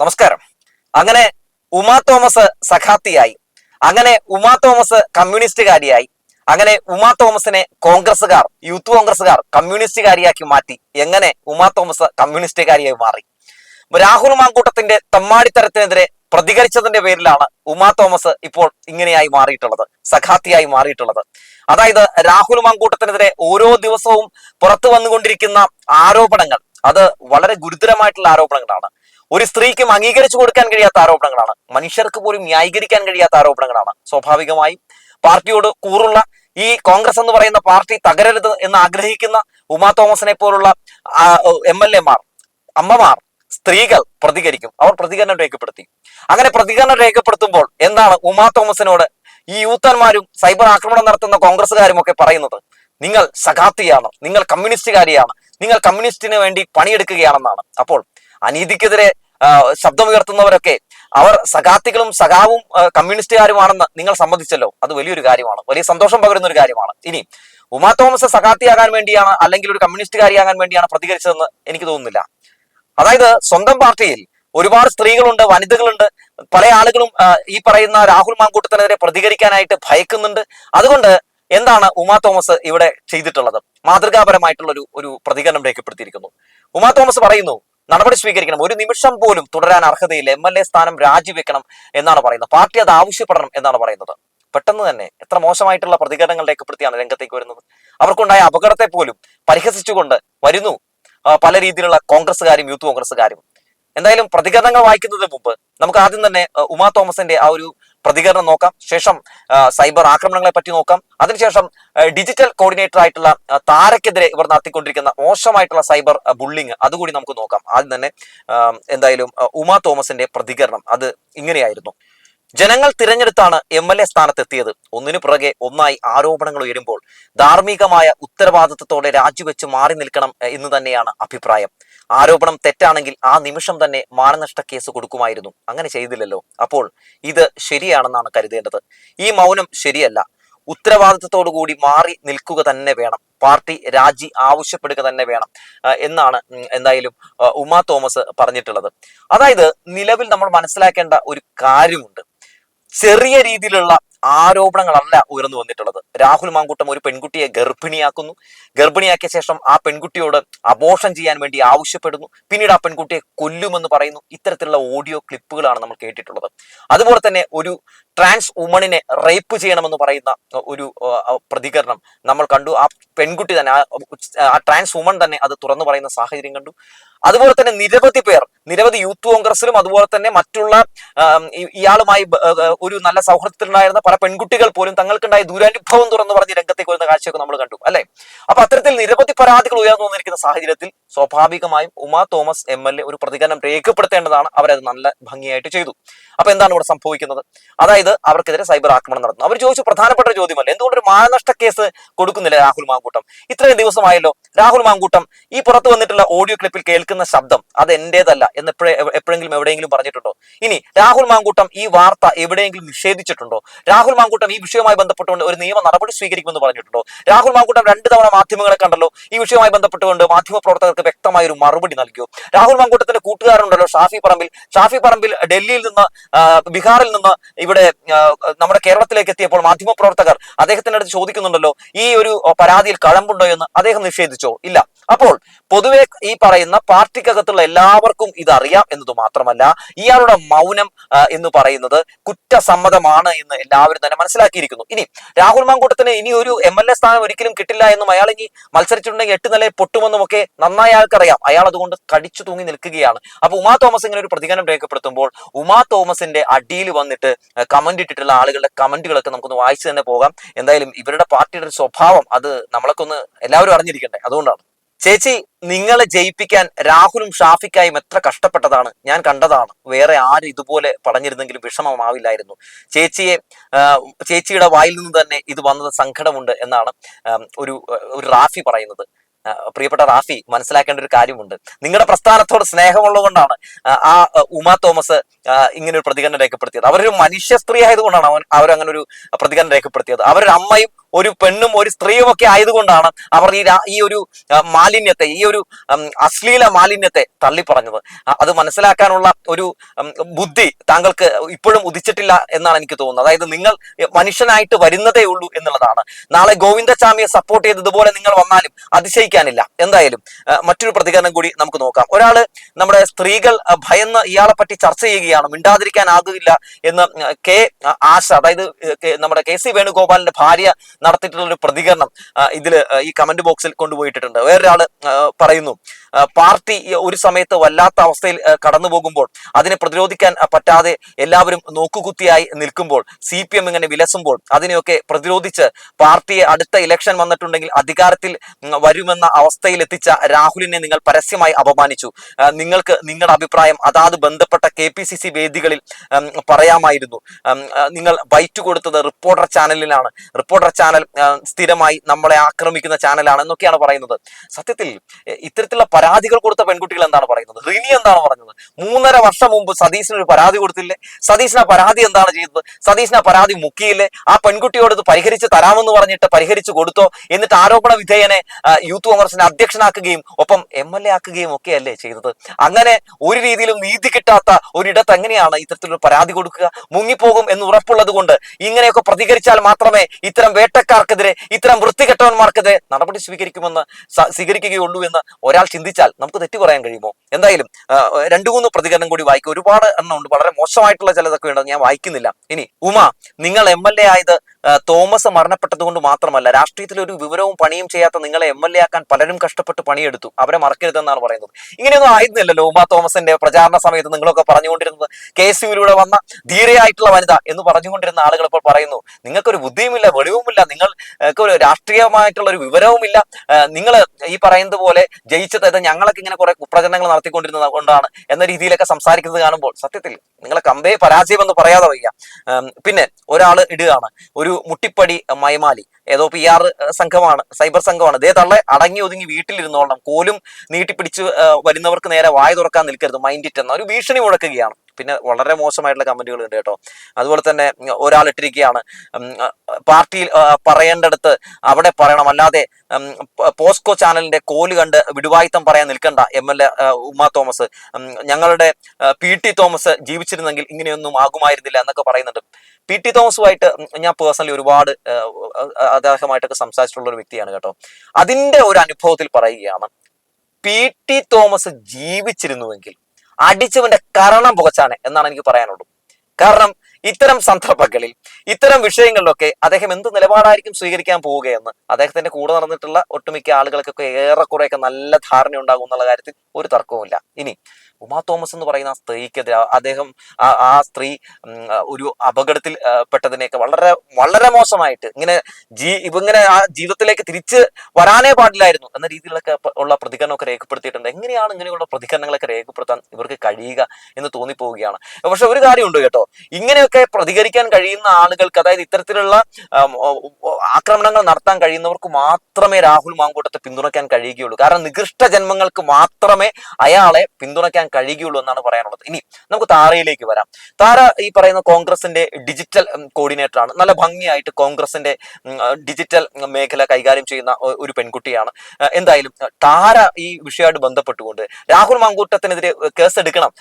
നമസ്കാരം. അങ്ങനെ ഉമാ തോമസ് സഖാത്തിയായി. അങ്ങനെ ഉമാ തോമസ് കമ്മ്യൂണിസ്റ്റുകാരിയായി. അങ്ങനെ ഉമാ തോമസിനെ കോൺഗ്രസ്സുകാർ യൂത്ത് കോൺഗ്രസ്സുകാർ കമ്മ്യൂണിസ്റ്റുകാരിയാക്കി മാറ്റി. എങ്ങനെ ഉമാ തോമസ് കമ്മ്യൂണിസ്റ്റുകാരിയായി മാറി? രാഹുൽ മാങ്കൂട്ടത്തിന്റെ തമ്മാടിത്തരത്തിനെതിരെ പ്രതികരിച്ചതിന്റെ പേരിലാണ് ഉമാ തോമസ് ഇപ്പോൾ ഇങ്ങനെയായി മാറിയിട്ടുള്ളത് സഖാത്തിയായി മാറിയിട്ടുള്ളത്. അതായത് രാഹുൽ മാങ്കൂട്ടത്തിനെതിരെ ഓരോ ദിവസവും പുറത്തു വന്നുകൊണ്ടിരിക്കുന്ന ആരോപണങ്ങൾ അത് വളരെ ഗുരുതരമായിട്ടുള്ള ആരോപണങ്ങളാണ്. ഒരു സ്ത്രീക്കും അംഗീകരിച്ചു കൊടുക്കാൻ കഴിയാത്ത ആരോപണങ്ങളാണ്. മനുഷ്യർക്ക് പോലും ന്യായീകരിക്കാൻ കഴിയാത്ത ആരോപണങ്ങളാണ്. സ്വാഭാവികമായും പാർട്ടിയോട് കൂറുള്ള ഈ കോൺഗ്രസ് എന്ന് പറയുന്ന പാർട്ടി തകരരുത് എന്ന് ആഗ്രഹിക്കുന്ന ഉമാ തോമസിനെ പോലുള്ള എം എൽ എമാർ അമ്മമാർ സ്ത്രീകൾ പ്രതികരിക്കും. അവർ പ്രതികരണം രേഖപ്പെടുത്തി. അങ്ങനെ പ്രതികരണം രേഖപ്പെടുത്തുമ്പോൾ എന്താണ് ഉമാ തോമസിനോട് ഈ യൂത്തന്മാരും സൈബർ ആക്രമണം നടത്തുന്ന കോൺഗ്രസ്സുകാരും ഒക്കെ പറയുന്നത്? നിങ്ങൾ സഖാത്തിയാണ്. നിങ്ങൾ കമ്മ്യൂണിസ്റ്റുകാരിയാണ്. നിങ്ങൾ കമ്മ്യൂണിസ്റ്റിന് വേണ്ടി പണിയെടുക്കുകയാണെന്നാണ്. അപ്പോൾ അനീതിക്കെതിരെ ശബ്ദമുയർത്തുന്നവരൊക്കെ. അവർ സഖാത്തികളും സഖാവും കമ്മ്യൂണിസ്റ്റുകാരുമാണെന്ന് നിങ്ങൾ സമ്മതിച്ചല്ലോ. അത് വലിയൊരു കാര്യമാണ്. വലിയ സന്തോഷം പകരുന്ന ഒരു കാര്യമാണ്. ഇനി ഉമാ തോമസ് സഖാത്തിയാകാൻ വേണ്ടിയാണ് അല്ലെങ്കിൽ ഒരു കമ്മ്യൂണിസ്റ്റുകാരിയാകാൻ വേണ്ടിയാണ് പ്രതികരിച്ചതെന്ന് എനിക്ക് തോന്നുന്നില്ല. അതായത് സ്വന്തം പാർട്ടിയിൽ ഒരുപാട് സ്ത്രീകളുണ്ട് വനിതകളുണ്ട്. പല ആളുകളും ഈ പറയുന്ന രാഹുൽ മാങ്കൂട്ടത്തിനെതിരെ പ്രതികരിക്കാനായിട്ട് ഭയക്കുന്നുണ്ട്. അതുകൊണ്ട് എന്താണ് ഉമാ തോമസ് ഇവിടെ ചെയ്തിട്ടുള്ളത്? മാതൃകാപരമായിട്ടുള്ള ഒരു ഒരു പ്രതികരണം രേഖപ്പെടുത്തിയിരിക്കുന്നു. ഉമാ തോമസ് പറയുന്നു നടപടി സ്വീകരിക്കണം. ഒരു നിമിഷം പോലും തുടരാൻ അർഹതയില്ല. എം എൽ എ സ്ഥാനം രാജിവെക്കണം എന്നാണ് പറയുന്നത്. പാർട്ടി അത് ആവശ്യപ്പെടണം എന്നാണ് പറയുന്നത്. പെട്ടെന്ന് തന്നെ എത്ര മോശമായിട്ടുള്ള പ്രതികരണങ്ങൾ രേഖപ്പെടുത്തിയാണ് രംഗത്തേക്ക് വരുന്നത്. അവർക്കുണ്ടായ അപകടത്തെ പോലും പരിഹസിച്ചുകൊണ്ട് വരുന്നു. പല രീതിയിലുള്ള കോൺഗ്രസ്സുകാരും യൂത്ത് കോൺഗ്രസ്സുകാരും. എന്തായാലും പ്രതികരണങ്ങൾ വായിക്കുന്നതിന് മുമ്പ് നമുക്ക് ആദ്യം തന്നെ ഉമാ തോമസിന്റെ ആ ഒരു പ്രതികരണം നോക്കാം. ശേഷം സൈബർ ആക്രമണങ്ങളെ പറ്റി നോക്കാം. അതിനുശേഷം ഡിജിറ്റൽ കോർഡിനേറ്റർ ആയിട്ടുള്ള താരക്കെതിരെ ഇവർ നടത്തിക്കൊണ്ടിരിക്കുന്ന മോശമായിട്ടുള്ള സൈബർ ബുള്ളിങ് അതുകൂടി നമുക്ക് നോക്കാം. ആദ്യം തന്നെ എന്തായാലും ഉമ തോമസിന്റെ പ്രതികരണം. അത് ഇങ്ങനെയായിരുന്നു. ജനങ്ങൾ തിരഞ്ഞെടുത്താണ് എം എൽ എ സ്ഥാനത്തെത്തിയത്. ഒന്നിനു പുറകെ ഒന്നായി ആരോപണങ്ങൾ ഉയരുമ്പോൾ ധാർമ്മികമായ ഉത്തരവാദിത്വത്തോടെ രാജിവെച്ച് മാറി നിൽക്കണം എന്ന് തന്നെയാണ് അഭിപ്രായം. ആരോപണം തെറ്റാണെങ്കിൽ ആ നിമിഷം തന്നെ മാനനഷ്ട കേസ് കൊടുക്കുമായിരുന്നു. അങ്ങനെ ചെയ്തില്ലല്ലോ. അപ്പോൾ ഇത് ശരിയാണെന്നാണ് കരുതേണ്ടത്. ഈ മൗനം ശരിയല്ല. ഉത്തരവാദിത്വത്തോടു കൂടി മാറി നിൽക്കുക തന്നെ വേണം. പാർട്ടി രാജി ആവശ്യപ്പെടുക തന്നെ വേണം. എന്നാണ് എന്തായാലും ഉമ തോമസ് പറഞ്ഞിട്ടുള്ളത്. അതായത് നിലവിൽ നമ്മൾ മനസ്സിലാക്കേണ്ട ഒരു കാര്യമുണ്ട്. ചെറിയ രീതിയിലുള്ള ആരോപണങ്ങളല്ല ഉയർന്നു വന്നിട്ടുള്ളത്. രാഹുൽ മാങ്കൂട്ടം ഒരു പെൺകുട്ടിയെ ഗർഭിണിയാക്കുന്നു. ഗർഭിണിയാക്കിയ ശേഷം ആ പെൺകുട്ടിയോട് അബോഷം ചെയ്യാൻ വേണ്ടി ആവശ്യപ്പെടുന്നു. പിന്നീട് ആ പെൺകുട്ടിയെ കൊല്ലുമെന്ന് പറയുന്നു. ഇത്തരത്തിലുള്ള ഓഡിയോ ക്ലിപ്പുകളാണ് നമ്മൾ കേട്ടിട്ടുള്ളത്. അതുപോലെ തന്നെ ഒരു ട്രാൻസ് വുമണിനെ റേപ്പ് ചെയ്യണമെന്ന് പറയുന്ന ഒരു പ്രതികരണം നമ്മൾ കണ്ടു. ആ പെൺകുട്ടി തന്നെ ആ, ട്രാൻസ് വുമൺ തന്നെ അത് തുറന്നു പറയുന്ന സാഹചര്യം കണ്ടു. അതുപോലെ തന്നെ നിരവധി പേർ നിരവധി യൂത്ത് കോൺഗ്രസിലും അതുപോലെ തന്നെ മറ്റുള്ള ഇയാളുമായി ഒരു നല്ല സൗഹൃദത്തിലുണ്ടായിരുന്ന പല പെൺകുട്ടികൾ പോലും തങ്ങൾക്കുണ്ടായ ദുരനുഭവം തുറന്നു പറഞ്ഞ് രംഗത്തേക്ക് വരുന്ന കാഴ്ചയൊക്കെ നമ്മൾ കണ്ടു അല്ലെ? അപ്പൊ അത്തരത്തിൽ നിരവധി പരാതികൾ ഉയർന്നു വന്നിരിക്കുന്ന സാഹചര്യത്തിൽ സ്വാഭാവികമായും ഉമാ തോമസ് എ ഒരു പ്രതികരണം രേഖപ്പെടുത്തേണ്ടതാണ്. അവരത് നല്ല ഭംഗിയായിട്ട് ചെയ്തു. അപ്പൊ എന്താണ് ഇവിടെ സംഭവിക്കുന്നത്? അതായത് അവർക്കെതിരെ സൈബർ ആക്രമണം നടന്നു. അവർ ചോദിച്ചു പ്രധാനപ്പെട്ട ചോദ്യമല്ല എന്തുകൊണ്ട് ഒരു മാനനഷ്ട കേസ് കൊടുക്കുന്നില്ല രാഹുൽ മാങ്കൂട്ടം? ഇത്രയും ദിവസമായല്ലോ രാഹുൽ മാങ്കൂട്ടം ഈ പുറത്തു വന്നിട്ടുള്ള ഓഡിയോ ക്ലിപ്പിൽ കേൾക്കുന്ന ശബ്ദം അത് എന്റേതല്ല എന്ന് എപ്പോഴെ എപ്പോഴെങ്കിലും എവിടെയെങ്കിലും പറഞ്ഞിട്ടുണ്ടോ? ഇനി രാഹുൽ മാങ്കൂട്ടം ഈ വാർത്ത എവിടെയെങ്കിലും നിഷേധിച്ചിട്ടുണ്ടോ? രാഹുൽ മാങ്കൂട്ടം ഈ വിഷയവുമായി ബന്ധപ്പെട്ടുകൊണ്ട് ഒരു നിയമ നടപടി സ്വീകരിക്കുമെന്ന് പറഞ്ഞിട്ടുണ്ടോ? രാഹുൽ മാങ്കൂട്ടം രണ്ട് തവണ മാധ്യമങ്ങളെ കണ്ടല്ലോ. ഈ വിഷയവുമായി ബന്ധപ്പെട്ടുകൊണ്ട് മാധ്യമ പ്രവർത്തകർക്ക് വ്യക്തമായ ഒരു മറുപടി നൽകിയോ? രാഹുൽ മാങ്കൂട്ടത്തിന്റെ കൂട്ടുകാരുണ്ടല്ലോ ഷാഫി പറമ്പിൽ. ഷാഫി പറമ്പിൽ ഡൽഹിയിൽ നിന്ന് ബീഹാറിൽ നിന്ന് ഇവിടെ നമ്മുടെ കേരളത്തിലേക്ക് എത്തിയപ്പോൾ മാധ്യമപ്രവർത്തകർ അദ്ദേഹത്തിന്റെ അടുത്ത് ചോദിക്കുന്നുണ്ടല്ലോ ഈ ഒരു പരാതിയിൽ കഴമ്പുണ്ടോ എന്ന് അദ്ദേഹം നിഷേധിച്ചോ? ഇല്ല. അപ്പോൾ പൊതുവെ ഈ പറയുന്ന പാർട്ടിക്കകത്തുള്ള എല്ലാവർക്കും ഇത് അറിയാം എന്നത് മാത്രമല്ല ഇയാളുടെ മൗനം എന്ന് പറയുന്നത് കുറ്റസമ്മതമാണ് എന്ന് എല്ലാവരും തന്നെ മനസ്സിലാക്കിയിരിക്കുന്നു. ഇനി രാഹുൽ മാങ്കൂട്ടത്തിന് ഇനി ഒരു എം എൽ എ സ്ഥാനം ഒരിക്കലും കിട്ടില്ല എന്നും അയാൾ ഇനി മത്സരിച്ചിട്ടുണ്ടെങ്കിൽ എട്ട് നിലയിൽ പൊട്ടുമെന്നും ഒക്കെ നന്നായി അയാൾക്കറിയാം. അയാൾ അതുകൊണ്ട് കടിച്ചു തൂങ്ങി നിൽക്കുകയാണ്. അപ്പൊ ഉമാ തോമസ് ഇങ്ങനെ ഒരു പ്രതികരണം രേഖപ്പെടുത്തുമ്പോൾ ഉമാ തോമസിന്റെ അടിയിൽ വന്നിട്ട് കമന്റ് ഇട്ടിട്ടുള്ള ആളുകളുടെ കമന്റുകളൊക്കെ നമുക്കൊന്ന് വായിച്ചു തന്നെ പോകാം. എന്തായാലും ഇവരുടെ പാർട്ടിയുടെ ഒരു സ്വഭാവം അത് നമ്മളൊക്കെ ഒന്ന് എല്ലാവരും അറിഞ്ഞിരിക്കട്ടെ അതുകൊണ്ടാണ്. ചേച്ചി നിങ്ങളെ ജയിപ്പിക്കാൻ രാഹുലും ഷാഫിക്കായും എത്ര കഷ്ടപ്പെട്ടതാണ്? ഞാൻ കണ്ടതാണ്. വേറെ ആരും ഇതുപോലെ പറഞ്ഞിരുന്നെങ്കിലും വിഷമമാവില്ലായിരുന്നു. ചേച്ചിയെ ചേച്ചിയുടെ വായിൽ നിന്ന് തന്നെ ഇത് വന്നത് സങ്കടമുണ്ട് എന്നാണ് ഒരു ഒരു റാഫി പറയുന്നത്. പ്രിയപ്പെട്ട റാഫി മനസ്സിലാക്കേണ്ട ഒരു കാര്യമുണ്ട്. നിങ്ങളുടെ പ്രസ്ഥാനത്തോട് സ്നേഹമുള്ളത് കൊണ്ടാണ് ആ, ഉമ തോമസ് ഇങ്ങനെ ഒരു പ്രതികരണം രേഖപ്പെടുത്തിയത്. അവരൊരു മനുഷ്യ സ്ത്രീ ആയതുകൊണ്ടാണ് അവൻ അവരങ്ങനെ ഒരു പ്രതികരണം രേഖപ്പെടുത്തിയത്. അവരൊരു അമ്മയും ഒരു പെണ്ണും ഒരു സ്ത്രീയും ഒക്കെ ആയതുകൊണ്ടാണ് അവർ ഈ ഈ ഒരു മാലിന്യത്തെ ഈ ഒരു അശ്ലീല മാലിന്യത്തെ തള്ളിപ്പറഞ്ഞത്. അത് മനസ്സിലാക്കാനുള്ള ഒരു ബുദ്ധി താങ്കൾക്ക് ഇപ്പോഴും ഉദിച്ചിട്ടില്ല എന്നാണ് എനിക്ക് തോന്നുന്നത്. അതായത് നിങ്ങൾ മനുഷ്യനായിട്ട് വരുന്നതേ ഉള്ളൂ എന്നുള്ളതാണ്. നാളെ ഗോവിന്ദസ്വാമിയെ സപ്പോർട്ട് ചെയ്തതുപോലെ നിങ്ങൾ വന്നാലും അതിശയിക്കാനില്ല. എന്തായാലും മറ്റൊരു പ്രതികരണം കൂടി നമുക്ക് നോക്കാം. ഒരാൾ നമ്മുടെ സ്ത്രീകൾ ഭയന്ന് ഇയാളെ പറ്റി ചർച്ച ചെയ്യുകയാണ്. മിണ്ടാതിരിക്കാനാകില്ല എന്ന് കെ ആശ അതായത് നമ്മുടെ കെ സി വേണുഗോപാലിന്റെ ഭാര്യ നടത്തിയിട്ടുള്ള ഒരു പ്രതികരണം ഇതിൽ ഈ കമന്റ് ബോക്സിൽ കൊണ്ടുപോയിട്ടിട്ടുണ്ട്. വേറൊരാൾ പറയുന്നു പാർട്ടി ഒരു സമയത്ത് വല്ലാത്ത അവസ്ഥയിൽ കടന്നു പോകുമ്പോൾ അതിനെ പ്രതിരോധിക്കാൻ പറ്റാതെ എല്ലാവരും നോക്കുകുത്തിയായി നിൽക്കുമ്പോൾ സി പി എം ഇങ്ങനെ വിലസുമ്പോൾ അതിനെയൊക്കെ പ്രതിരോധിച്ച് പാർട്ടിയെ അടുത്ത ഇലക്ഷൻ വന്നിട്ടുണ്ടെങ്കിൽ അധികാരത്തിൽ വരുമെന്ന അവസ്ഥയിൽ എത്തിച്ച രാഹുലിനെ നിങ്ങൾ പരസ്യമായി അപമാനിച്ചു. നിങ്ങൾക്ക് നിങ്ങളുടെ അഭിപ്രായം അതാത് ബന്ധപ്പെട്ട കെ പി സി സി വേദികളിൽ പറയാമായിരുന്നു. നിങ്ങൾ ബൈറ്റ് കൊടുത്തത് റിപ്പോർട്ടർ ചാനലിലാണ്. റിപ്പോർട്ടർ ചാനൽ സ്ഥിരമായി നമ്മളെ ആക്രമിക്കുന്ന ചാനലാണ് എന്നൊക്കെയാണ് പറയുന്നത്. സത്യത്തിൽ ഇത്തരത്തിലുള്ള പരാതികൾ കൊടുത്ത പെൺകുട്ടികൾ എന്താണ് പറയുന്നത്? റിനി എന്താണ് പറഞ്ഞത്? മൂന്നര വർഷം മുമ്പ് സതീശന് ഒരു പരാതി കൊടുത്തില്ലേ? സതീശൻ ആ പരാതി എന്താണ് ചെയ്തത്? സതീശൻ ആ പരാതി മുക്കിയില്ലേ? ആ പെൺകുട്ടിയോട് ഇത് പരിഹരിച്ച് തരാമെന്ന് പറഞ്ഞിട്ട് പരിഹരിച്ചു കൊടുത്തോ? എന്നിട്ട് ആരോപണ വിധേയനെ യൂത്ത് കോൺഗ്രസിനെ അധ്യക്ഷനാക്കുകയും ഒപ്പം എം എൽ എ ആക്കുകയും ഒക്കെയല്ലേ ചെയ്തത്? അങ്ങനെ ഒരു രീതിയിലും നീതി കിട്ടാത്ത ഒരിടത്ത് എങ്ങനെയാണ് ഇത്തരത്തിലൊരു പരാതി കൊടുക്കുക? മുങ്ങിപ്പോകും എന്ന് ഉറപ്പുള്ളത് കൊണ്ട് ഇങ്ങനെയൊക്കെ പ്രതികരിച്ചാൽ മാത്രമേ ഇത്തരം വേട്ടക്കാർക്കെതിരെ ഇത്തരം വൃത്തികെട്ടവന്മാർക്കെതിരെ നടപടി സ്വീകരിക്കുമെന്ന് സ്വീകരിക്കുകയുള്ളൂ എന്ന് ഒരാൾ ചിന്തിച്ചാൽ നമുക്ക് തെറ്റു പറയാൻ കഴിയുമോ? എന്തായാലും രണ്ടു മൂന്ന് പ്രതികരണം കൂടി വായിക്കും ഒരുപാട് എണ്ണം ഉണ്ട്. വളരെ മോശമായിട്ടുള്ള ചിലതൊക്കെ ഉണ്ട് ഞാൻ വായിക്കുന്നില്ല. ഇനി ഉമ നിങ്ങൾ എം എൽ എ ആയത് തോമസ് മരണപ്പെട്ടത് കൊണ്ട് മാത്രമല്ല രാഷ്ട്രീയത്തിൽ ഒരു വിവരവും പണിയും ചെയ്യാത്ത നിങ്ങളെ എം എൽ എ ആക്കാൻ പലരും കഷ്ടപ്പെട്ട് പണിയെടുത്തു. അവരെ മറക്കരുതെന്നാണ് പറയുന്നത്. ഇങ്ങനെയൊന്നും ആയിരുന്നില്ലല്ലോ ഉമ തോമസിന്റെ പ്രചാരണ സമയത്ത് നിങ്ങളൊക്കെ പറഞ്ഞുകൊണ്ടിരുന്നത്. കെ എസ് യുവിലൂടെ വന്ന ധീരയായിട്ടുള്ള വനിത എന്ന് പറഞ്ഞുകൊണ്ടിരുന്ന ആളുകൾ ഇപ്പോൾ പറയുന്നു നിങ്ങൾക്കൊരു ബുദ്ധിയുമില്ല വെളിവുമില്ല നിങ്ങൾക്ക് ഒരു രാഷ്ട്രീയമായിട്ടുള്ള ഒരു വിവരവുമില്ല. നിങ്ങൾ ഈ പറയുന്നത് പോലെ ജയിച്ചത് ഞങ്ങളൊക്കെ ഇങ്ങനെ കുറെ കുപ്രചരണങ്ങൾ നടത്തിക്കൊണ്ടിരുന്നത് കൊണ്ടാണ് എന്ന രീതിയിലൊക്കെ സംസാരിക്കുന്നത് കാണുമ്പോൾ സത്യത്തിൽ നിങ്ങളെ കമ്പയെ പരാജയം എന്ന് പറയാതെ വയ്യ പിന്നെ ഒരാൾ ഇടുകയാണ്. ഒരു മുട്ടിപ്പടി മയമാലി ഏതോ പി ആർ സംഘമാണ് സൈബർ സംഘമാണ്. ഇതേ തള്ളെ അടങ്ങി ഒതുങ്ങി വീട്ടിലിരുന്നോളണം. കോലും നീട്ടിപ്പിടിച്ച് വരുന്നവർക്ക് നേരെ വായ തുറക്കാൻ നിൽക്കരുത്. മൈൻഡിറ്റ് എന്ന ഒരു ഭീഷണി മുഴക്കുകയാണ്. പിന്നെ വളരെ മോശമായിട്ടുള്ള കമന്റുകൾ ഉണ്ട് കേട്ടോ. അതുപോലെ തന്നെ ഒരാൾ ഇട്ടിരിക്കുകയാണ്. പാർട്ടിയിൽ പറയേണ്ടടുത്ത് അവിടെ പറയണം. അല്ലാതെ പോസ്കോ ചാനലിന്റെ കോൽ കണ്ട് വിടുവായിത്തം പറയാൻ നിൽക്കണ്ട M L A Uma Thomas. ഞങ്ങളുടെ പി ടി തോമസ് ജീവിച്ചിരുന്നെങ്കിൽ ഇങ്ങനെയൊന്നും ആകുമായിരുന്നില്ല എന്നൊക്കെ പറയുന്നുണ്ട്. പി ടി തോമസുമായിട്ട് ഞാൻ പേഴ്സണലി ഒരുപാട് അദ്ദേഹമായിട്ടൊക്കെ സംസാരിച്ചിട്ടുള്ള ഒരു വ്യക്തിയാണ് കേട്ടോ. അതിന്റെ ഒരു അനുഭവത്തിൽ പറയുകയാണ് പി ടി തോമസ് ജീവിച്ചിരുന്നുവെങ്കിൽ അടിച്ചവന്റെ കരണം പുകച്ചാണ് എന്നാണ് എനിക്ക് പറയാനുള്ളൂ കാരണം ഇത്തരം സന്ദർഭങ്ങളിൽ ഇത്തരം വിഷയങ്ങളിലൊക്കെ അദ്ദേഹം എന്ത് നിലപാടായിരിക്കും സ്വീകരിക്കാൻ പോവുകയെന്ന് അദ്ദേഹത്തിന്റെ കൂടെ നടന്നിട്ടുള്ള ഒട്ടുമിക്ക ആളുകൾക്കൊക്കെ ഏറെക്കുറെയൊക്കെ നല്ല ധാരണ ഉണ്ടാകും എന്നുള്ള കാര്യത്തിൽ ഒരു തർക്കവുമില്ല. ഇനി ഉമാ തോമസ് എന്ന് പറയുന്ന ആ സ്ത്രീക്കെതിരെ അദ്ദേഹം ആ സ്ത്രീ ഒരു അപകടത്തിൽ പെട്ടതിനെയൊക്കെ വളരെ വളരെ മോശമായിട്ട് ഇങ്ങനെ ജീ ഇവിങ്ങനെ ആ ജീവിതത്തിലേക്ക് തിരിച്ച് വരാനേ പാടില്ലായിരുന്നു എന്ന രീതിയിലൊക്കെ ഉള്ള പ്രതികരണമൊക്കെ രേഖപ്പെടുത്തിയിട്ടുണ്ട്. എങ്ങനെയാണ് ഇങ്ങനെയുള്ള പ്രതികരണങ്ങളൊക്കെ രേഖപ്പെടുത്താൻ ഇവർക്ക് കഴിയുക എന്ന് തോന്നിപ്പോവുകയാണ്. പക്ഷെ ഒരു കാര്യമുണ്ട് കേട്ടോ. ഇങ്ങനെയൊക്കെ പ്രതികരിക്കാൻ കഴിയുന്ന ആളുകൾക്ക് അതായത് ഇത്തരത്തിലുള്ള ആക്രമണങ്ങൾ നടത്താൻ കഴിയുന്നവർക്ക് മാത്രമേ രാഹുൽ മാങ്കൂട്ടത്തെ പിന്തുണയ്ക്കാൻ കഴിയുകയുള്ളൂ. കാരണം നികൃഷ്ട ജന്മങ്ങൾക്ക് മാത്രമേ അയാളെ പിന്തുണയ്ക്കാൻ കഴിയുകയുള്ളൂ എന്നാണ് പറയാനുള്ളത്. ഇനി നമുക്ക് താരയിലേക്ക് വരാം. താര ഈ പറയുന്ന കോൺഗ്രസിന്റെ ഡിജിറ്റൽ കോർഡിനേറ്റർ ആണ്. നല്ല ഭംഗിയായിട്ട് കോൺഗ്രസിന്റെ ഡിജിറ്റൽ മേഖല കൈകാര്യം ചെയ്യുന്ന ഒരു പെൺകുട്ടിയാണ്. എന്തായാലും താര ഈ വിഷയമായിട്ട് ബന്ധപ്പെട്ടുകൊണ്ട് രാഹുൽ മാങ്കൂട്ടത്തിനെതിരെ കേസെടുക്കണം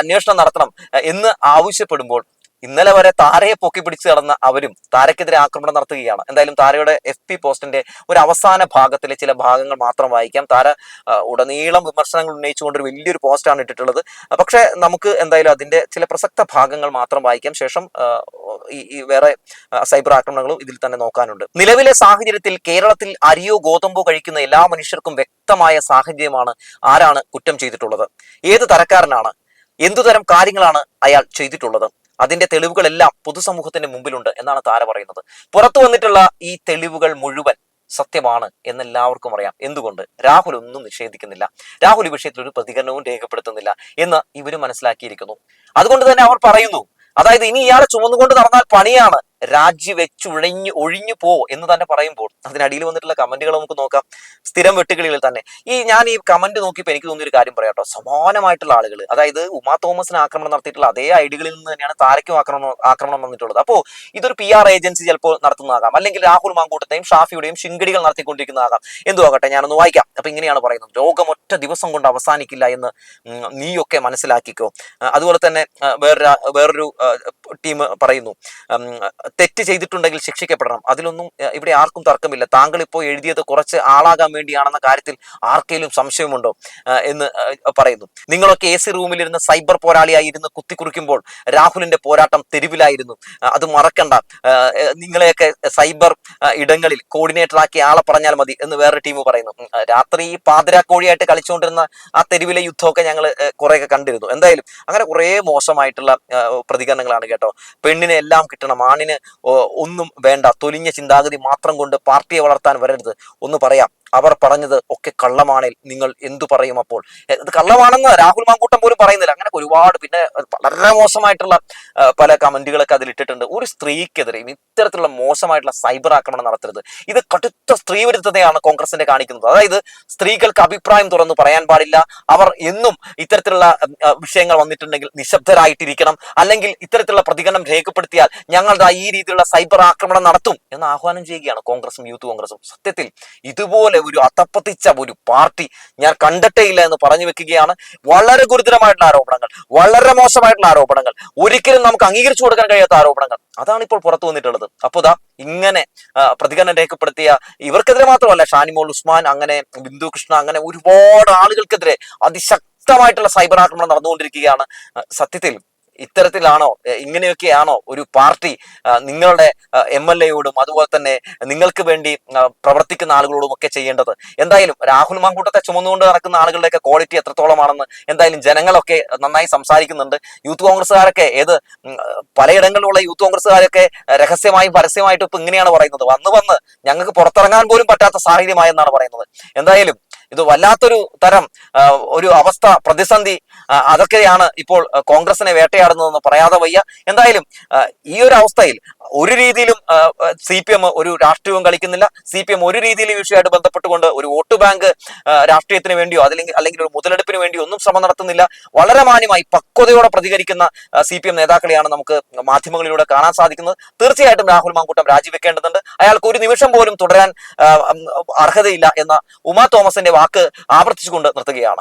അന്വേഷണം നടത്തണം എന്ന് ആവശ്യപ്പെടുമ്പോൾ ഇന്നലെ വരെ താരയെ പൊക്കി പിടിച്ച് നടന്ന അവരും താരക്കെതിരെ ആക്രമണം നടത്തുകയാണ്. എന്തായാലും താരയുടെ എഫ് പി പോസ്റ്റിന്റെ ഒരു അവസാന ഭാഗത്തിലെ ചില ഭാഗങ്ങൾ മാത്രം വായിക്കാം. താര ഉടനീളം വിമർശനങ്ങൾ ഉന്നയിച്ചുകൊണ്ട് ഒരു വലിയൊരു പോസ്റ്റാണ് ഇട്ടിട്ടുള്ളത്. പക്ഷെ നമുക്ക് എന്തായാലും അതിന്റെ ചില പ്രസക്ത ഭാഗങ്ങൾ മാത്രം വായിക്കാം. ശേഷം ഈ വേറെ സൈബർ ആക്രമണങ്ങളും ഇതിൽ തന്നെ നോക്കാനുണ്ട്. നിലവിലെ സാഹചര്യത്തിൽ കേരളത്തിൽ അരിയോ ഗോതമ്പോ കഴിക്കുന്ന എല്ലാ മനുഷ്യർക്കും വ്യക്തമായ സാഹചര്യമാണ് ആരാണ് കുറ്റം ചെയ്തിട്ടുള്ളത്. ഏത് തരക്കാരനാണ്? എന്തുതരം കാര്യങ്ങളാണ് അയാൾ ചെയ്തിട്ടുള്ളത്? അതിന്റെ തെളിവുകളെല്ലാം പൊതുസമൂഹത്തിന്റെ മുമ്പിലുണ്ട് എന്നാണ് താര പറയുന്നത്. പുറത്തു വന്നിട്ടുള്ള ഈ തെളിവുകൾ മുഴുവൻ സത്യമാണ് എന്ന് എല്ലാവർക്കും അറിയാം. എന്തുകൊണ്ട്? രാഹുൽ ഒന്നും നിഷേധിക്കുന്നില്ല. രാഹുൽ ഈ വിഷയത്തിൽ ഒരു പ്രതികരണവും രേഖപ്പെടുത്തുന്നില്ല എന്ന് ഇവർ മനസ്സിലാക്കിയിരിക്കുന്നു. അതുകൊണ്ട് തന്നെ അവർ പറയുന്നു. അതായത് ഇനി ഇയാളെ ചുമന്നുകൊണ്ട് നടന്നാൽ പണിയാണ് രാജിവെച്ചുഴഞ്ഞു ഒഴിഞ്ഞു പോ എന്ന് തന്നെ പറയുമ്പോൾ അതിനടിയിൽ വന്നിട്ടുള്ള കമന്റുകൾ നമുക്ക് നോക്കാം. സ്ഥിരം വെട്ടുകളിൽ തന്നെ. ഈ ഞാൻ ഈ കമന്റ് നോക്കിയപ്പോൾ എനിക്ക് തോന്നിയൊരു കാര്യം പറയാം കേട്ടോ. സമാനമായിട്ടുള്ള ആളുകൾ അതായത് ഉമാ തോമസിന് ആക്രമണം നടത്തിയിട്ടുള്ള അതേ ഐഡികളിൽ നിന്ന് തന്നെയാണ് താരയ്ക്കും ആക്രമണം ആക്രമണം വന്നിട്ടുള്ളത്. അപ്പോൾ ഇതൊരു പി ആർ ഏജൻസി ചിലപ്പോൾ നടത്തുന്നതാകാം. അല്ലെങ്കിൽ രാഹുൽ മാങ്കൂട്ടത്തെയും ഷാഫിയുടെയും ശിങ്കടികൾ നടത്തിക്കൊണ്ടിരിക്കുന്നതാകാം. എന്തു ആകട്ടെ ഞാനൊന്ന് വായിക്കാം. അപ്പൊ ഇങ്ങനെയാണ് പറയുന്നത്. ഒറ്റ ദിവസം കൊണ്ട് അവസാനിക്കില്ല എന്ന് നീയൊക്കെ മനസ്സിലാക്കിക്കോ. അതുപോലെ തന്നെ വേറൊരു വേറൊരു ടീം പറയുന്നു. തെറ്റ് ചെയ്തിട്ടുണ്ടെങ്കിൽ ശിക്ഷിക്കപ്പെടണം. അതിലൊന്നും ഇവിടെ ആർക്കും തർക്കമില്ല. താങ്കൾ ഇപ്പോൾ എഴുതിയത് കുറച്ച് ആളാകാൻ വേണ്ടിയാണെന്ന കാര്യത്തിൽ ആർക്കെങ്കിലും സംശയമുണ്ടോ? എന്ന് പറയുന്നു. നിങ്ങളൊക്കെ എ സി റൂമിലിരുന്ന് സൈബർ പോരാളിയായി ഇരുന്ന് കുത്തിക്കുറിക്കുമ്പോൾ രാഹുലിന്റെ പോരാട്ടം തെരുവിലായിരുന്നു. അത് മറക്കണ്ട. നിങ്ങളെയൊക്കെ സൈബർ ഇടങ്ങളിൽ കോർഡിനേറ്റർ ആക്കി ആളെ പറഞ്ഞാൽ മതി എന്ന് വേറെ ടീം പറയുന്നു. രാത്രി പാതിരാക്കോഴിയായിട്ട് കളിച്ചുകൊണ്ടിരുന്ന ആ തെരുവിലെ യുദ്ധമൊക്കെ ഞങ്ങൾ കുറെയൊക്കെ കണ്ടിരുന്നു. എന്തായാലും അങ്ങനെ കുറേ മോശമായിട്ടുള്ള പ്രതികരണങ്ങളാണ് കേട്ടോ. പെണ്ണിനെ എല്ലാം കിട്ടണം ആണിന് ഒന്നും വേണ്ട. തൊലിഞ്ഞ ചിന്താഗതി മാത്രം കൊണ്ട് പാർട്ടിയെ വളർത്താൻ വരരുത്. ഒന്ന് പറയാം. അവർ പറഞ്ഞത് ഒക്കെ കള്ളമാണെങ്കിൽ നിങ്ങൾ എന്തു പറയും അപ്പോൾ? ഇത് കള്ളമാണെന്ന് രാഹുൽ മാങ്കൂട്ടം പോലും പറയുന്നില്ല. അങ്ങനെ ഒരുപാട് പിന്നെ വളരെ മോശമായിട്ടുള്ള പല കമന്റുകളൊക്കെ അതിൽ ഇട്ടിട്ടുണ്ട് ഒരു സ്ത്രീക്കെതിരെയും ഇത്തരത്തിലുള്ള മോശമായിട്ടുള്ള സൈബർ ആക്രമണം നടത്തരുത്. ഇത് കടുത്ത സ്ത്രീവിരുദ്ധതയാണ് കോൺഗ്രസിന്റെ കാണിക്കുന്നത്. അതായത് സ്ത്രീകൾക്ക് അഭിപ്രായം തുറന്നു പറയാൻ പാടില്ല. അവർ എന്നും ഇത്തരത്തിലുള്ള വിഷയങ്ങൾ വന്നിട്ടുണ്ടെങ്കിൽ നിശബ്ദരായിട്ടിരിക്കണം. അല്ലെങ്കിൽ ഇത്തരത്തിലുള്ള പ്രതികരണം രേഖപ്പെടുത്തിയാൽ ഞങ്ങളുടെ ഈ രീതിയിലുള്ള സൈബർ ആക്രമണം നടത്തും എന്ന് ആഹ്വാനം ചെയ്യുകയാണ് കോൺഗ്രസും യൂത്ത് കോൺഗ്രസും. സത്യത്തിൽ ഇതുപോലെ ഒരു അതപ്പത്തിച്ച ഒരു പാർട്ടി ഞാൻ കണ്ടിട്ടേ ഇല്ല എന്ന് പറഞ്ഞു വെക്കുകയാണ്. വളരെ ഗുരുതരമായിട്ടുള്ള ആരോപണങ്ങൾ വളരെ മോശമായിട്ടുള്ള ആരോപണങ്ങൾ. ഒരിക്കലും നമുക്ക് അംഗീകരിച്ചു കൊടുക്കാൻ കഴിയാത്ത ആരോപണങ്ങൾ. അതാണ് ഇപ്പോൾ പുറത്തു വന്നിട്ടുള്ളത്. അപ്പോൾ ദാ ഇങ്ങനെ പ്രതികരണം രേഖപ്പെടുത്തിയ ഇവർക്കെതിരെ മാത്രമല്ല ഷാനിമോൾ ഉസ്മാൻ അങ്ങനെ ബിന്ദു കൃഷ്ണ അങ്ങനെ ഒരുപാട് ആളുകൾക്കെതിരെ അതിശക്തമായിട്ടുള്ള സൈബർ ആക്രമണം നടന്നുകൊണ്ടിരിക്കുകയാണ്. സത്യത്തിൽ ഇത്തരത്തിലാണോ ഇങ്ങനെയൊക്കെയാണോ ഒരു പാർട്ടി നിങ്ങളുടെ എം എൽ എയോടും അതുപോലെ തന്നെ നിങ്ങൾക്ക് വേണ്ടി പ്രവർത്തിക്കുന്ന ആളുകളോടും ഒക്കെ ചെയ്യേണ്ടത്? എന്തായാലും രാഹുൽ മാങ്കൂട്ടത്തെ ചുമന്നുകൊണ്ട് നടക്കുന്ന ആളുകളുടെയൊക്കെ ക്വാളിറ്റി എത്രത്തോളമാണെന്ന് എന്തായാലും ജനങ്ങളൊക്കെ നന്നായി സംസാരിക്കുന്നുണ്ട്. യൂത്ത് കോൺഗ്രസ്സുകാരൊക്കെ ഏത് പലയിടങ്ങളിലുള്ള യൂത്ത് കോൺഗ്രസ്സുകാരൊക്കെ രഹസ്യമായും പരസ്യമായിട്ടും ഇപ്പൊ ഇങ്ങനെയാണ് പറയുന്നത്. വന്ന് വന്ന് ഞങ്ങൾക്ക് പുറത്തിറങ്ങാൻ പോലും പറ്റാത്ത സാഹചര്യമായെന്നാണ് പറയുന്നത്. എന്തായാലും ഇത് വല്ലാത്തൊരു തരം ഒരു അവസ്ഥ പ്രതിസന്ധി അതൊക്കെയാണ് ഇപ്പോൾ കോൺഗ്രസിനെ വേട്ടയാടുന്നതെന്ന് പറയാതെ വയ്യ. എന്തായാലും ഈ ഒരു അവസ്ഥയിൽ ഒരു രീതിയിലും സി പി എം ഒരു രാഷ്ട്രീയവും കളിക്കുന്നില്ല. സി പി എം ഒരു രീതിയിലും വിഷയമായിട്ട് ബന്ധപ്പെട്ടുകൊണ്ട് ഒരു വോട്ട് ബാങ്ക് രാഷ്ട്രീയത്തിന് വേണ്ടിയോ അല്ലെങ്കിൽ അല്ലെങ്കിൽ ഒരു മുതലെടുപ്പിന് വേണ്ടിയോ ഒന്നും ശ്രമം നടത്തുന്നില്ല. വളരെ മാന്യമായി പക്വതയോടെ പ്രതികരിക്കുന്ന സി പി എം നേതാക്കളെയാണ് നമുക്ക് മാധ്യമങ്ങളിലൂടെ കാണാൻ സാധിക്കുന്നത്. തീർച്ചയായിട്ടും രാഹുൽ മാങ്കൂട്ടം രാജിവെക്കേണ്ടതുണ്ട്. അയാൾക്ക് ഒരു നിമിഷം പോലും തുടരാൻ അർഹതയില്ല എന്ന ഉമാ തോമസിന്റെ വാക്ക് ആവർത്തിച്ചുകൊണ്ട് നിർത്തുകയാണ്.